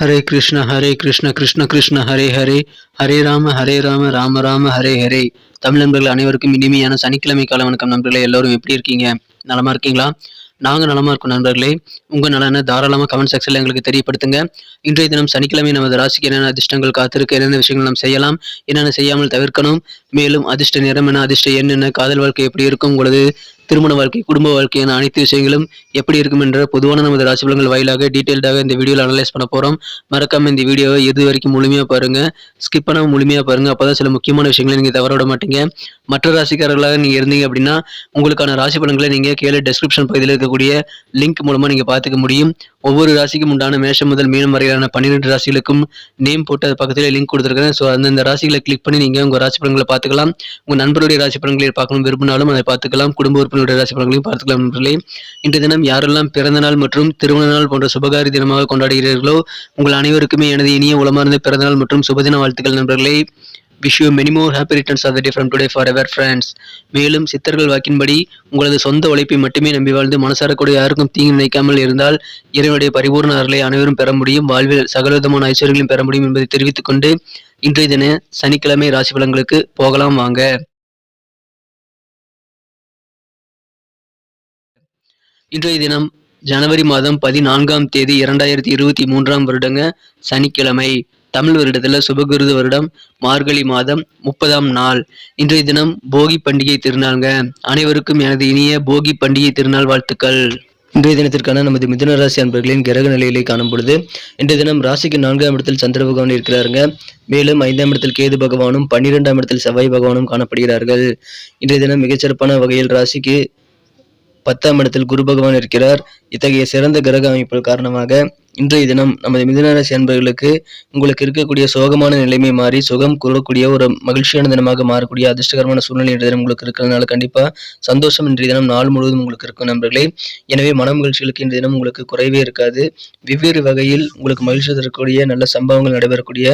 ஹரே கிருஷ்ண ஹரே கிருஷ்ண கிருஷ்ண கிருஷ்ண ஹரே ஹரே. ஹரே ராம ஹரே ராம ராம ராம ஹரே ஹரே. தமிழ் நண்பர்கள் அனைவருக்கும் இனிமையான சனிக்கிழமை கால வணக்கம் நண்பர்களே. எல்லோரும் எப்படி இருக்கீங்க? நலமா இருக்கீங்களா? நாங்கள் நலமா இருக்கோம் நண்பர்களே. உங்கள் நலனை தாராளமாக கமெண்ட் செக்ஷனில் எங்களுக்கு தெரியப்படுத்துங்க. இன்றைய தினம் சனிக்கிழமை நமது ராசிக்கு என்னென்ன அதிர்ஷ்டங்கள் காத்திருக்க என்னென்ன விஷயங்கள் நாம் செய்யலாம் என்னென்ன செய்யாமல் தவிர்க்கணும் மேலும் அதிர்ஷ்ட நிறம் என அதிர்ஷ்ட எண் என்ன காதல் வாழ்க்கை எப்படி இருக்கும் உங்களது திருமண வாழ்க்கை குடும்ப வாழ்க்கை என அனைத்து விஷயங்களும் எப்படி இருக்கும் என்ற பொதுவான நமது ராசிபலங்கள் வாயிலாக டீட்டெயில்டாக இந்த வீடியோவில் அனலைஸ் பண்ண போகிறோம் மறக்காம இந்த வீடியோவை எது வரைக்கும் முழுமையாக பாருங்க. ஸ்கிப் பண்ணாம முழுமையாக பாருங்க. அப்போதான் சில முக்கியமான விஷயங்களை நீங்கள் தவற விட மாட்டீங்க. மற்ற ராசிக்காரர்களாக நீங்கள் இருந்தீங்க அப்படின்னா உங்களுக்கான ராசி பலன்களை நீங்கள் கீழே டெஸ்கிரிப்ஷன் பகுதியில் இருக்கக்கூடிய லிங்க் மூலமாக நீங்கள் பார்த்துக்க முடியும். ஒவ்வொரு ராசிக்கும் உண்டான மேஷம் முதல் மீனம் வரையிலான பன்னிரெண்டு ராசிகளுக்கும் நேம் போட்டு அது பக்கத்தில் லிங்க் கொடுத்துருக்கேன் ஸோ அந்தந்த ராசிகளை கிளிக் பண்ணி நீங்கள் உங்கள் ராசி பலன்களை பார்த்துக்கலாம். உங்கள் நண்பருடைய ராசி பலன்களை பார்க்கணும் விரும்பினாலும் அதை பார்த்துக்கலாம். குடும்ப உறுப்பினருடைய ராசி பலன்களையும் பார்த்துக்கலாம் நண்பர்களே. இன்றைய தினம் யாரெல்லாம் பிறந்த நாள் மற்றும் திருமண நாள் போன்ற சுபகாரி தினமாக கொண்டாடுகிறீர்களோ உங்கள் அனைவருக்குமே எனது இனிய உளமார்ந்த பிறந்த நாள் மற்றும் சுபதின வாழ்த்துக்கள் நண்பர்களே. Wish you many more happy returns of the day from today for ever friends மேலும் சித்தர்கள் வாக்கின்படி உங்களது சொந்த உழைப்பை மட்டுமே நம்பி வாழ்ந்து மனசாரக்கூடிய யாருக்கும் தீங்கு நினைக்காமல் இருந்தால் இறைவனுடைய பரிபூர்ண அருளை அனைவரும் பெற முடியும். வாழ்வில் சகலவிதமான ஐஸ்வர்யங்களையும் பெற முடியும் என்பதை தெரிவித்துக் கொண்டு இன்றைய தின சனிக்கிழமை ராசி பலன்களுக்கு போகலாம் வாங்க. இன்றைய தினம் ஜனவரி மாதம் பதினான்காம் தேதி இரண்டாயிரத்தி இருபத்தி மூன்றாம் வருடங்க சனிக்கிழமை. தமிழ் வருடத்துல சுபகிருது வருடம் மார்கழி மாதம் முப்பதாம் நாள். இன்றைய தினம் போகி பண்டிகை திருநாள்ங்க. அனைவருக்கும் எனது இனிய போகி பண்டிகை திருநாள் வாழ்த்துக்கள். இன்றைய தினத்திற்கான நமது மிதுன ராசி அன்பர்களின் கிரக நிலையிலே காணும் பொழுது இன்றைய தினம் ராசிக்கு நான்காம் இடத்தில் சந்திர பகவான் இருக்கிறாருங்க. மேலும் ஐந்தாம் இடத்தில் கேது பகவானும் பன்னிரெண்டாம் இடத்தில் செவ்வாய் பகவானும் காணப்படுகிறார்கள். இன்றைய தினம் மிகச்சிறப்பான வகையில் ராசிக்கு பத்தாம் இடத்தில் குரு பகவான் இருக்கிறார். இத்தகைய சிறந்த கிரக அமைப்பு காரணமாக இன்றைய தினம் நமது மிதுனராசி அன்பர்களுக்கு உங்களுக்கு இருக்கக்கூடிய சோகமான நிலைமை மாறி சுகம் கூறக்கூடிய ஒரு மகிழ்ச்சியான தினமாக மாறக்கூடிய அதிர்ஷ்டகரமான சூழ்நிலை இன்றைய தினம் உங்களுக்கு இருக்கிறதுனால கண்டிப்பாக சந்தோஷம் இன்றைய தினம் நாள் முழுவதும் உங்களுக்கு இருக்கும் நண்பர்களே. எனவே மன மகிழ்ச்சிகளுக்கு இன்றைய தினம் உங்களுக்கு குறைவே இருக்காது. வெவ்வேறு வகையில் உங்களுக்கு மகிழ்ச்சி தரக்கூடிய நல்ல சம்பவங்கள் நடைபெறக்கூடிய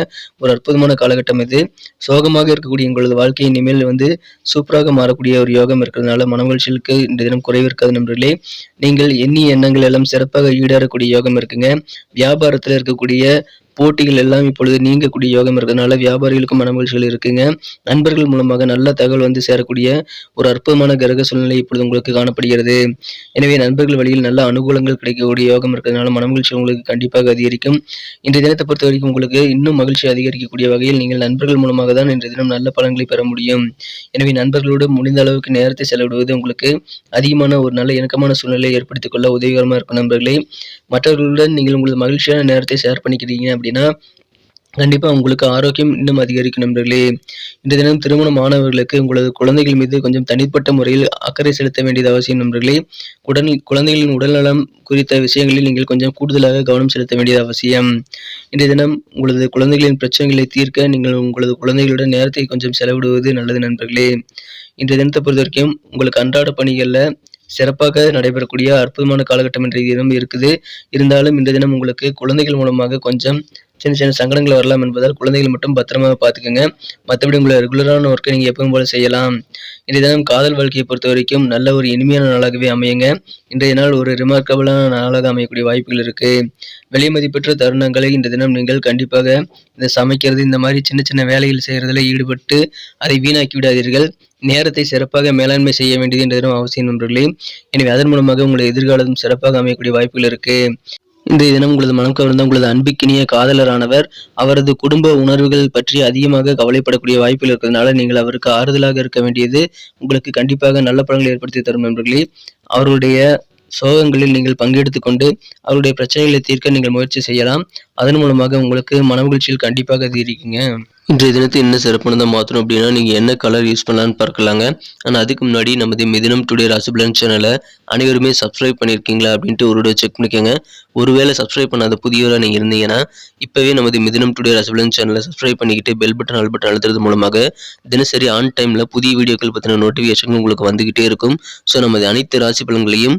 ஒரு அற்புதமான காலகட்டம் இது. சோகமாக இருக்கக்கூடிய உங்களது வாழ்க்கை இனிமேல் வந்து சூப்பராக மாறக்கூடிய ஒரு யோகம் இருக்கிறதுனால மன மகிழ்ச்சிகளுக்கு இன்றைய தினம் குறைவு இருக்காது நண்பர்களே. நீங்கள் எண்ணிய எண்ணங்கள் எல்லாம் சிறப்பாக ஈடாடக்கூடிய யோகம் இருக்குங்க. வியாபாரத்தில் இருக்கக்கூடிய போட்டிகள் எல்லாம் இப்பொழுது நீங்கக்கூடிய யோகம் இருக்கிறதுனால வியாபாரிகளுக்கும் மனமகிழ்ச்சிகள் இருக்குங்க. நண்பர்கள் மூலமாக நல்ல தகவல் வந்து சேரக்கூடிய ஒரு அற்புதமான கிரக சூழ்நிலை இப்பொழுது உங்களுக்கு காணப்படுகிறது. எனவே நண்பர்கள் வழியில் நல்ல அனுகூலங்கள் கிடைக்கக்கூடிய யோகம் இருக்கிறதுனால மனமகிழ்ச்சி உங்களுக்கு கண்டிப்பாக அதிகரிக்கும். இன்றைய தினத்தை பொறுத்த வரைக்கும் உங்களுக்கு இன்னும் மகிழ்ச்சி அதிகரிக்கக்கூடிய வகையில் நீங்கள் நண்பர்கள் மூலமாக தான் இன்றைய தினம் நல்ல பலன்களை பெற முடியும். எனவே நண்பர்களோடு முடிந்த அளவுக்கு நேரத்தை செலவிடுவது உங்களுக்கு அதிகமான ஒரு நல்ல இணக்கமான சூழ்நிலையை ஏற்படுத்திக் கொள்ள உதவிகரமாக இருக்கும் நண்பர்களே. மற்றவர்களுடன் நீங்கள் உங்களது மகிழ்ச்சியான நேரத்தை ஷேர் பண்ணிக்கிறீங்க அப்படின்னா கண்டிப்பாக உங்களுக்கு ஆரோக்கியம் இன்னும் அதிகரிக்கும் நண்பர்களே. இன்றைய தினம் திருமண மாணவர்களுக்கு உங்களது குழந்தைகள் மீது கொஞ்சம் தனிப்பட்ட முறையில் அக்கறை செலுத்த வேண்டியது அவசியம் நண்பர்களே. உடல் குழந்தைகளின் உடல்நலம் குறித்த விஷயங்களில் நீங்கள் கொஞ்சம் கூடுதலாக கவனம் செலுத்த வேண்டியது அவசியம். இன்றைய தினம் உங்களது குழந்தைகளின் பிரச்சனைகளை தீர்க்க நீங்கள் உங்களது குழந்தைகளுடன் நேரத்தை கொஞ்சம் செலவிடுவது நல்லது நண்பர்களே. இன்றைய தினத்தை பொறுத்த வரைக்கும் உங்களுக்கு அன்றாட பணிகளில் சிறப்பாக நடைபெறக்கூடிய அற்புதமான காலகட்டம் என்ற தினம் இருக்குது. இருந்தாலும் இந்த தினம் உங்களுக்கு குழந்தைகள் மூலமாக கொஞ்சம் சின்ன சின்ன சங்கடங்கள் வரலாம் என்பதால் குழந்தைகள் மட்டும் பத்திரமா பார்த்துக்கோங்க. மற்றபடி உங்களை ரெகுலரான ஒர்க்கை நீங்கள் எப்பவும் போல செய்யலாம். இன்றைய தினம் காதல் வாழ்க்கையை பொறுத்த வரைக்கும் நல்ல ஒரு இனிமையான நாளாகவே அமையுங்க. இன்றைய நாள் ஒரு ரிமார்க்கபிளான நாளாக அமையக்கூடிய வாய்ப்புகள் இருக்கு. விலை மதிப்பெற்ற தருணங்களை இந்த தினம் நீங்கள் கண்டிப்பாக இந்த சமைக்கிறது இந்த மாதிரி சின்ன சின்ன வேலைகள் செய்கிறதுல ஈடுபட்டு அதை வீணாக்கி விடாதீர்கள். நேரத்தை சிறப்பாக மேலாண்மை செய்ய வேண்டியது என்ற தினம் அவசியம் நண்பர்களே. எனவே அதன் மூலமாக உங்களது எதிர்காலம் சிறப்பாக அமையக்கூடிய வாய்ப்புகள் இருக்கு. இன்றைய தினம் உங்களது மனம் கவர்ந்த உங்களது அன்பிக்கினிய காதலரானவர் அவரது குடும்ப உணர்வுகள் பற்றி அதிகமாக கவலைப்படக்கூடிய வாய்ப்புகள் இருக்கிறதுனால நீங்கள் அவருக்கு ஆறுதலாக இருக்க வேண்டியது உங்களுக்கு கண்டிப்பாக நல்ல பலன்களை ஏற்படுத்தி தரும் நண்பர்களே. அவருடைய சோகங்களில் நீங்கள் பங்கெடுத்து கொண்டு அவருடைய பிரச்சனைகளை தீர்க்க நீங்கள் முயற்சி செய்யலாம். அதன் மூலமாக உங்களுக்கு மனமகிழ்ச்சியில் கண்டிப்பாக தீரிக்குங்க இன்றைய தினத்தை என்ன சிறப்பானதாக மாற்றணும் அப்படின்னா நீங்கள் என்ன கலர் யூஸ் பண்ணலான்னு பார்க்கலாங்க. ஆனால் அதுக்கு முன்னாடி நமது மிதினம் டுடே ராசிபலன் சேனலை அனைவருமே சப்ஸ்கிரைப் பண்ணியிருக்கீங்களா அப்படின்ட்டு ஒரு செக் பண்ணிக்கோங்க. ஒருவேளை சப்ஸ்கிரைப் பண்ணாத புதியவராக நீங்கள் இருந்தீங்கன்னா இப்போவே நமது மிதினம் டுடே ராசிபலன் சேனலை சப்ஸ்கிரைப் பண்ணிக்கிட்டு பெல் பட்டன் ஆல் பட்டன் அழுத்துறது மூலமாக தினசரி ஆன் டைமில் புதிய வீடியோக்கள் பற்றின நோட்டிஃபிகேஷன் உங்களுக்கு வந்துக்கிட்டே இருக்கும். ஸோ நமது அனைத்து ராசி பலன்களையும்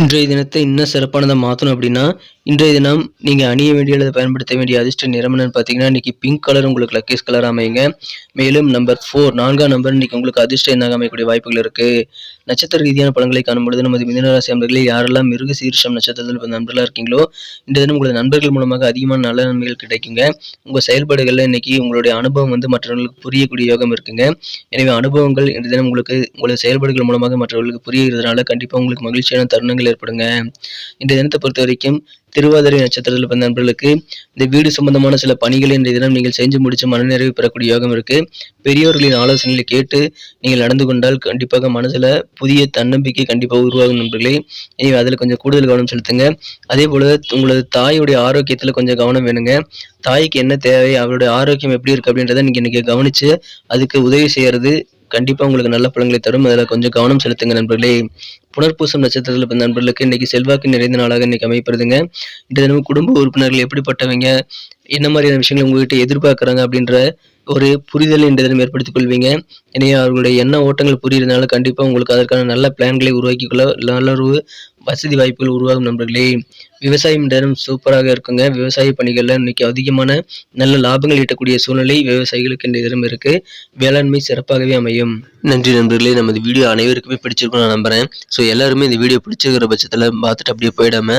இன்றைய தினத்தை இன்னும் சிறப்பானதாக மாற்றணும் அப்படின்னா இன்றைய தினம் நீங்கள் அணிய வேண்டிய அல்லது பயன்படுத்த வேண்டிய அதிர்ஷ்ட நிறம் பார்த்தீங்கன்னா இன்றைக்கி பிங்க் கலர் உங்களுக்கு லக்கேஸ் கலர் அமையுங்க. மேலும் நம்பர் ஃபோர் நான்காம் நம்பர் இன்றைக்கி உங்களுக்கு அதிர்ஷ்ட எண்ணாக அமையக்கூடிய வாய்ப்புகள் இருக்குது நட்சத்திர ரீதியான படங்களை காணும்பொழுது நமது மிதனராசி அன்பர்களில் யாரெல்லாம் மிருக சீர்ஷம் நட்சத்திரத்தில் இப்போ நண்பர்களாக இருக்கீங்களோ இன்றைய தினம் உங்களது நண்பர்கள் மூலமாக அதிகமான நல்ல நன்மைகள் கிடைக்குங்க. உங்கள் செயல்பாடுகளில் இன்னைக்கு உங்களுடைய அனுபவம் வந்து மற்றவர்களுக்கு புரியக்கூடிய யோகம் இருக்குங்க. எனவே அனுபவங்கள் இன்றைய தினம் உங்களுக்கு உங்களது செயல்பாடுகள் மூலமாக மற்றவர்களுக்கு புரிகிறதுனால கண்டிப்பாக உங்களுக்கு மகிழ்ச்சியான தருணங்கள் ஏற்படுங்க. இந்த தினத்தை பொறுத்த வரைக்கும் திருவாதிரை நட்சத்திரத்தில் பிறந்த நண்பர்களுக்கு இந்த வீடு சம்பந்தமான சில பணிகளை இந்த தினம் நீங்கள் செஞ்சு முடிச்சு மனநிறைவு பெறக்கூடிய யோகம் இருக்கு. பெரியோர்களின் ஆலோசனைகளை கேட்டு நீங்கள் நடந்து கொண்டால் கண்டிப்பாக மனசுல புதிய தன்னம்பிக்கை கண்டிப்பாக உருவாகும் நண்பர்களே. எனவே அதில் கொஞ்சம் கூடுதல் கவனம் செலுத்துங்க. அதே போல உங்களது தாயுடைய ஆரோக்கியத்தில் கொஞ்சம் கவனம் வேணுங்க. தாய்க்கு என்ன தேவை அவருடைய ஆரோக்கியம் எப்படி இருக்கு அப்படின்றத நீங்க இன்னைக்கு கவனிச்சு அதுக்கு உதவி செய்யறது கண்டிப்பாக உங்களுக்கு நல்ல பலன்களை தரும். அதில் கொஞ்சம் கவனம் செலுத்துங்க நண்பர்களே. புனர்பூசம் நட்சத்திரத்தில் பிறந்த நண்பர்களுக்கு இன்னைக்கு செல்வாக்கு நிறைந்த நாளாக இன்னைக்கு அமைப்படுதுங்க இந்த தினமும் குடும்ப உறுப்பினர்கள் எப்படிப்பட்டவங்க என்ன மாதிரியான விஷயங்களை உங்ககிட்ட எதிர்பார்க்குறாங்க அப்படின்ற ஒரு புரிதல் இந்த தினம் ஏற்படுத்திக் கொள்வீங்க. எனவே அவர்களுடைய எண்ண ஓட்டங்கள் புரியுறதுனால கண்டிப்பாக உங்களுக்கு அதற்கான நல்ல பிளான்களை உருவாக்கி கொள்ள நல்ல ஒரு வசதி வாய்ப்புகள் உருவாகும் நண்பர்களே விவசாயம் நேரம் சூப்பராக இருக்குங்க. விவசாய பணிகளில் இன்னைக்கு அதிகமான நல்ல லாபங்கள் ஈட்டக்கூடிய சூழ்நிலை விவசாயிகளுக்கு இந்த தினம் இருக்குது வேளாண்மை சிறப்பாகவே அமையும். நன்றி நண்பர்களே. நமது வீடியோ அனைவருக்குமே பிடிச்சிருக்கும் நான் நம்புறேன். ஸோ எல்லாருமே இந்த வீடியோ பிடிச்சிருக்கிற பட்சத்தில் பார்த்துட்டு அப்படியே போயிடாம